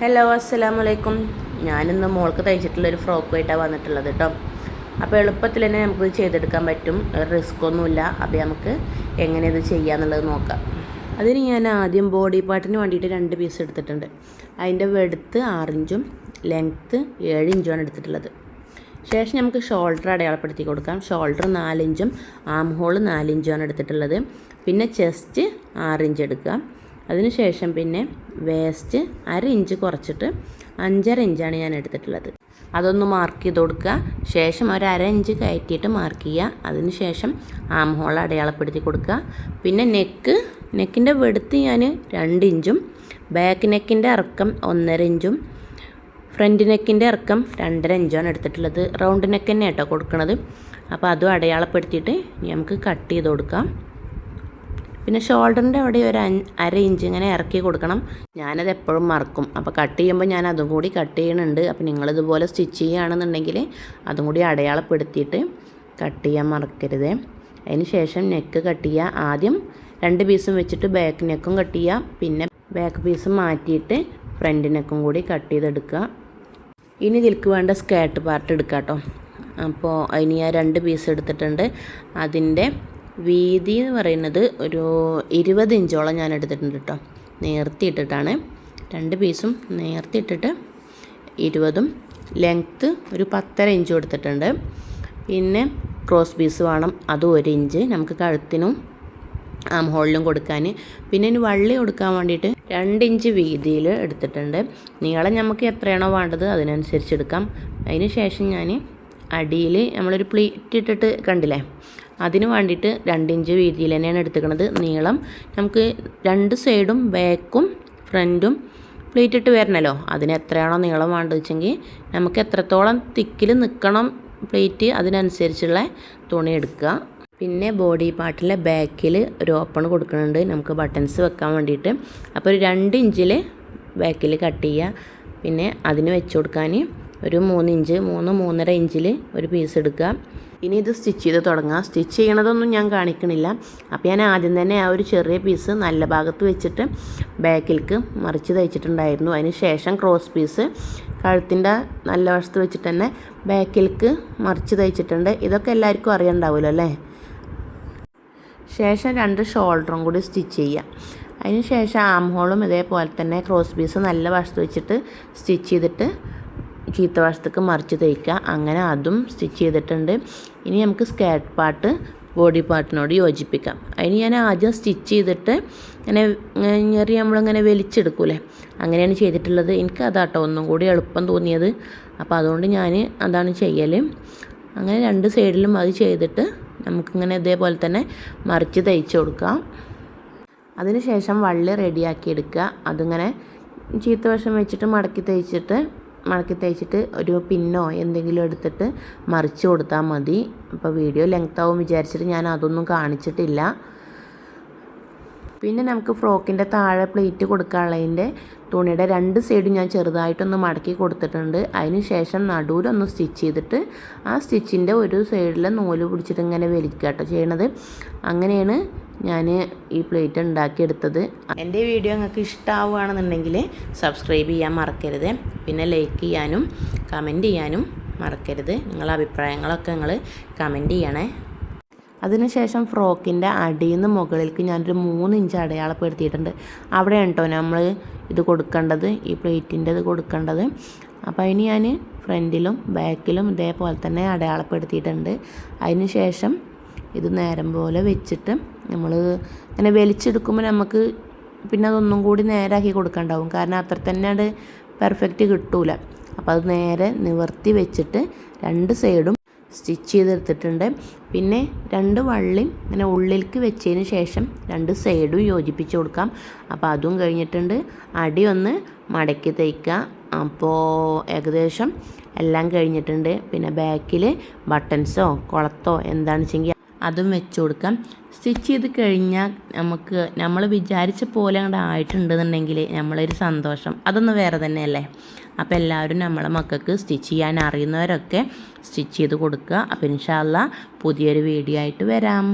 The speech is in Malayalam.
ഹലോ അസ്സലാമു അലൈക്കും ഞാനിന്ന് മോൾക്ക് തയ്ച്ചിട്ടുള്ളൊരു ഫ്രോക്കുമായിട്ടാണ് വന്നിട്ടുള്ളത് കേട്ടോ അപ്പോൾ എളുപ്പത്തിൽ തന്നെ നമുക്ക് ചെയ്തെടുക്കാൻ പറ്റും. റിസ്ക് ഒന്നുമില്ല. അപ്പോൾ നമുക്ക് എങ്ങനെ ഇത് ചെയ്യാന്നുള്ളത് നോക്കാം. അതിന് ഞാൻ ആദ്യം ബോഡി പാർട്ടിന് വേണ്ടിയിട്ട് രണ്ട് പീസ് എടുത്തിട്ടുണ്ട്. അതിന്റെ വെടുത്ത് ആറിഞ്ചും ലെങ്ത്ത് ഏഴിഞ്ചുമാണ് എടുത്തിട്ടുള്ളത്. ശേഷം നമുക്ക് ഷോൾഡർ അടയാളപ്പെടുത്തി കൊടുക്കാം. ഷോൾഡർ നാലിഞ്ചും ആം ഹോൾ നാലിഞ്ചുമാണ് എടുത്തിട്ടുള്ളത്. പിന്നെ ചെസ്റ്റ് ആറിഞ്ച് എടുക്കുക അതിനുശേഷം പിന്നെ വേസ്റ്റ് അര ഇഞ്ച് കുറച്ചിട്ട് അഞ്ചര ഇഞ്ചാണ് ഞാൻ എടുത്തിട്ടുള്ളത്. അതൊന്ന് മാർക്ക് ചെയ്ത് കൊടുക്കുക. ശേഷം ഒരു അര ഇഞ്ച് കയറ്റിയിട്ട് മാർക്ക് ചെയ്യുക. അതിനുശേഷം ആം ഹോൾ അടയാളപ്പെടുത്തി കൊടുക്കുക. പിന്നെ നെക്ക് നെക്കിന്റെ വെടുത്ത് ഞാൻ രണ്ട് ഇഞ്ചും ബാക്ക് നെക്കിന്റെ ഇറക്കം ഒന്നര ഇഞ്ചും ഫ്രണ്ട് നെക്കിന്റെ ഇറക്കം രണ്ടര ഇഞ്ചാണ് എടുത്തിട്ടുള്ളത്. റൗണ്ട് നെക്ക് തന്നെ കേട്ടോ കൊടുക്കുന്നത് അപ്പോൾ അതും അടയാളപ്പെടുത്തിയിട്ട് നമുക്ക് കട്ട് ചെയ്ത് കൊടുക്കാം. പിന്നെ ഷോൾഡറിന്റെ അവിടെ ഒരു അര ഇഞ്ച് ഇങ്ങനെ ഇറക്കി കൊടുക്കണം. ഞാനത് എപ്പോഴും മറക്കും. അപ്പോൾ കട്ട് ചെയ്യുമ്പോൾ ഞാൻ അതും കൂടി കട്ട് ചെയ്യണുണ്ട്. അപ്പോൾ നിങ്ങളിതുപോലെ സ്റ്റിച്ച് ചെയ്യുകയാണെന്നുണ്ടെങ്കിൽ അതും കൂടി അടയാളപ്പെടുത്തിയിട്ട് കട്ട് ചെയ്യാൻ മറക്കരുത്. അതിന് ശേഷം നെക്ക് കട്ട് ചെയ്യുക. ആദ്യം രണ്ട് പീസും വെച്ചിട്ട് ബാക്ക് നെക്കും കട്ട് ചെയ്യുക. പിന്നെ ബാക്ക് പീസ് മാറ്റിയിട്ട് ഫ്രണ്ട് നെക്കും കൂടി കട്ട് ചെയ്തെടുക്കുക. ഇനി ഇതിൽക്ക് വേണ്ട സ്കേർട്ട് പാർട്ട് എടുക്കാം കേട്ടോ അപ്പോൾ അതിന് ഞാൻ രണ്ട് പീസ് എടുത്തിട്ടുണ്ട്. അതിന്റെ വീതി എന്ന് പറയുന്നത് ഒരു ഇരുപത് ഇഞ്ചോളം ഞാൻ എടുത്തിട്ടുണ്ട് കേട്ടോ. നേർത്തിയിട്ടിട്ടാണ് രണ്ട് പീസും നേർത്തിയിട്ടിട്ട് ഇരുപതും. ലെങ്ത്ത് ഒരു പത്തര ഇഞ്ചും എടുത്തിട്ടുണ്ട് പിന്നെ ക്രോസ് പീസ് വേണം. അതും ഒരു ഇഞ്ച്. നമുക്ക് കഴുത്തിനും ആം ഹോളിലും കൊടുക്കാൻ പിന്നെ ഇനി വള്ളി കൊടുക്കാൻ വേണ്ടിയിട്ട് രണ്ട് ഇഞ്ച് വീതിയിൽ എടുത്തിട്ടുണ്ട്. നീളം നമുക്ക് എത്രയാണോ വേണ്ടത് അതിനനുസരിച്ച് എടുക്കാം. അതിന് ശേഷം ഞാൻ അടിയിൽ നമ്മളൊരു പ്ലേറ്റ് ഇട്ടിട്ട് കണ്ടില്ലേ? അതിന് വേണ്ടിയിട്ട് രണ്ട് ഇഞ്ച് വീതിയിൽ തന്നെയാണ് എടുത്തിരിക്കുന്നത്. നീളം നമുക്ക് രണ്ട് സൈഡും ബാക്കും ഫ്രണ്ടും പ്ലേറ്റ് ഇട്ട് വരണമല്ലോ അതിന് എത്രയാണോ നീളം വേണ്ടത് വെച്ചെങ്കിൽ നമുക്ക് എത്രത്തോളം തിക്കിൽ നിൽക്കണം പ്ലേറ്റ് അതിനനുസരിച്ചുള്ള തുണി എടുക്കുക. പിന്നെ ബോഡി പാർട്ടിലെ ബാക്കിൽ ഒരു ഓപ്പൺ കൊടുക്കുന്നുണ്ട്. നമുക്ക് ബട്ടൺസ് വെക്കാൻ വേണ്ടിയിട്ട്. അപ്പോൾ ഒരു രണ്ട് ഇഞ്ചിൽ ബാക്കിൽ കട്ട് ചെയ്യുക. പിന്നെ അതിന് വെച്ച് കൊടുക്കാൻ ഒരു മൂന്നിഞ്ച് മൂന്ന് മൂന്നര ഇഞ്ചിൽ ഒരു പീസ് എടുക്കുക. ഇനി ഇത് സ്റ്റിച്ച് ചെയ്ത് തുടങ്ങാം. സ്റ്റിച്ച് ചെയ്യണതൊന്നും ഞാൻ കാണിക്കണില്ല. അപ്പോൾ ഞാൻ ആദ്യം തന്നെ ആ ഒരു ചെറിയ പീസ് നല്ല ഭാഗത്ത് വെച്ചിട്ട് ബാക്കിലേക്ക് മറിച്ച് തയ്ച്ചിട്ടുണ്ടായിരുന്നു. അതിന് ശേഷം ക്രോസ് പീസ് കഴുത്തിന്റെ നല്ല വശത്ത് വെച്ചിട്ട് തന്നെ ബാക്കിലേക്ക് മറിച്ച് തയ്ച്ചിട്ടുണ്ട്. ഇതൊക്കെ എല്ലാവർക്കും അറിയണ്ടാവുമല്ലോ അല്ലേ? ശേഷം രണ്ട് ഷോൾഡറും കൂടി സ്റ്റിച്ച് ചെയ്യുക അതിന് ശേഷം ആം ഹോളും ഇതേപോലെ തന്നെ ക്രോസ് പീസ് നല്ല വശത്ത് വെച്ചിട്ട് സ്റ്റിച്ച് ചെയ്തിട്ട് ചീത്ത വശത്തേക്ക് മറിച്ച് തയ്ക്കുക അങ്ങനെ അതും സ്റ്റിച്ച് ചെയ്തിട്ടുണ്ട്. ഇനി നമുക്ക് സ്കേർട്ട് പാർട്ട് ബോഡി പാർട്ടിനോട് യോജിപ്പിക്കാം. അതിന് ഞാൻ ആദ്യം സ്റ്റിച്ച് ചെയ്തിട്ട് ഇങ്ങനെ ഞെറി നമ്മളിങ്ങനെ വലിച്ചെടുക്കൂലേ? അങ്ങനെയാണ് ചെയ്തിട്ടുള്ളത്. എനിക്ക് അതാട്ടോ ഒന്നും കൂടി എളുപ്പം തോന്നിയത്. അപ്പോൾ അതുകൊണ്ട് ഞാൻ അതാണ് ചെയ്യൽ അങ്ങനെ രണ്ട് സൈഡിലും അത് ചെയ്തിട്ട് നമുക്കിങ്ങനെ ഇതേപോലെ തന്നെ മറിച്ച് തയ്ച്ചു കൊടുക്കാം. അതിനുശേഷം വള്ളി റെഡിയാക്കി എടുക്കുക. അതിങ്ങനെ ചീത്ത വശം വെച്ചിട്ട് മടക്കി തയ്ച്ചിട്ട് മടക്കി തയ്ച്ചിട്ട് ഒരു പിന്നോ എന്തെങ്കിലും എടുത്തിട്ട് മറിച്ച് കൊടുത്താൽ മതി. അപ്പോൾ വീഡിയോ ലെങ്ത് ആവും വിചാരിച്ചിട്ട് ഞാൻ അതൊന്നും കാണിച്ചിട്ടില്ല. പിന്നെ നമുക്ക് ഫ്രോക്കിന്റെ താഴെ പ്ലേറ്റ് കൊടുക്കാനുള്ളതിന്റെ തുണിയുടെ രണ്ട് സൈഡും ഞാൻ ചെറുതായിട്ടൊന്ന് മടക്കി കൊടുത്തിട്ടുണ്ട്. അതിന് ശേഷം നടുവിലൊന്ന് സ്റ്റിച്ച് ചെയ്തിട്ട് ആ സ്റ്റിച്ചിന്റെ ഒരു സൈഡിൽ നൂൽ പിടിച്ചിട്ട് ഇങ്ങനെ വലിക്കുക കേട്ടോ ചെയ്യണത്. അങ്ങനെയാണ് ഞാൻ ഈ പ്ലേറ്റ് ഉണ്ടാക്കിയെടുത്തത്. എന്റെ വീഡിയോ നിങ്ങൾക്ക് ഇഷ്ടമാവുകയാണെന്നുണ്ടെങ്കിൽ സബ്സ്ക്രൈബ് ചെയ്യാൻ മറക്കരുത്. പിന്നെ ലൈക്ക് ചെയ്യാനും കമന്റ് ചെയ്യാനും മറക്കരുത്. നിങ്ങളെ അഭിപ്രായങ്ങളൊക്കെ നിങ്ങൾ കമന്റ് ചെയ്യണേ. അതിനുശേഷം ഫ്രോക്കിന്റെ അടിയിൽ നിന്ന് മുകളിലേക്ക് ഞാനൊരു മൂന്ന് ഇഞ്ച് അടയാളപ്പെടുത്തിയിട്ടുണ്ട് അവിടെ കേട്ടോ നമ്മൾ ഇത് കൊടുക്കേണ്ടത് ഈ പ്ലേറ്റിന്റെ ഇത് കൊടുക്കേണ്ടത്. അപ്പോൾ അതിന് ഞാൻ ഫ്രണ്ടിലും ബാക്കിലും ഇതേപോലെ തന്നെ അടയാളപ്പെടുത്തിയിട്ടുണ്ട്. അതിന് ശേഷം ഇത് നേരം പോലെ വെച്ചിട്ട് നമ്മൾ ഇങ്ങനെ വലിച്ചെടുക്കുമ്പോൾ നമുക്ക് പിന്നെ അതൊന്നും കൂടി നേരാക്കി കൊടുക്കണ്ടാവും. കാരണം അത്ര തന്നെ അത് പെർഫെക്റ്റ് കിട്ടൂല. അപ്പോൾ അത് നേരെ നിവർത്തി വെച്ചിട്ട് രണ്ട് സൈഡും സ്റ്റിച്ച് ചെയ്തെടുത്തിട്ടുണ്ട്. പിന്നെ രണ്ട് വള്ളിയും ഇങ്ങനെ ഉള്ളിലേക്ക് വെച്ചതിന് ശേഷം രണ്ട് സൈഡും യോജിപ്പിച്ച് കൊടുക്കാം. അപ്പോൾ അതും കഴിഞ്ഞിട്ടുണ്ട്. അടി ഒന്ന് മടക്കി തയ്ക്കുക അപ്പോൾ ഏകദേശം എല്ലാം കഴിഞ്ഞിട്ടുണ്ട്. പിന്നെ ബാക്കിൽ ബട്ടൺസോ കുളത്തോ എന്താണെന്ന് വെച്ചെങ്കിൽ അതും വെച്ച് കൊടുക്കാം. സ്റ്റിച്ച് ചെയ്ത് കഴിഞ്ഞാൽ നമുക്ക് നമ്മൾ വിചാരിച്ച പോലെ അങ്ങോട്ട് ആയിട്ടുണ്ടെന്നുണ്ടെങ്കിൽ നമ്മളൊരു സന്തോഷം. അതൊന്ന് വേറെ തന്നെയല്ലേ? അപ്പോൾ എല്ലാവരും നമ്മളെ മക്കൾക്ക് സ്റ്റിച്ച് ചെയ്യാൻ അറിയുന്നവരൊക്കെ സ്റ്റിച്ച് ചെയ്ത് കൊടുക്കുക. അപ്പോൾ ഇൻഷാല്ല പുതിയൊരു വീഡിയോ ആയിട്ട് വരാം.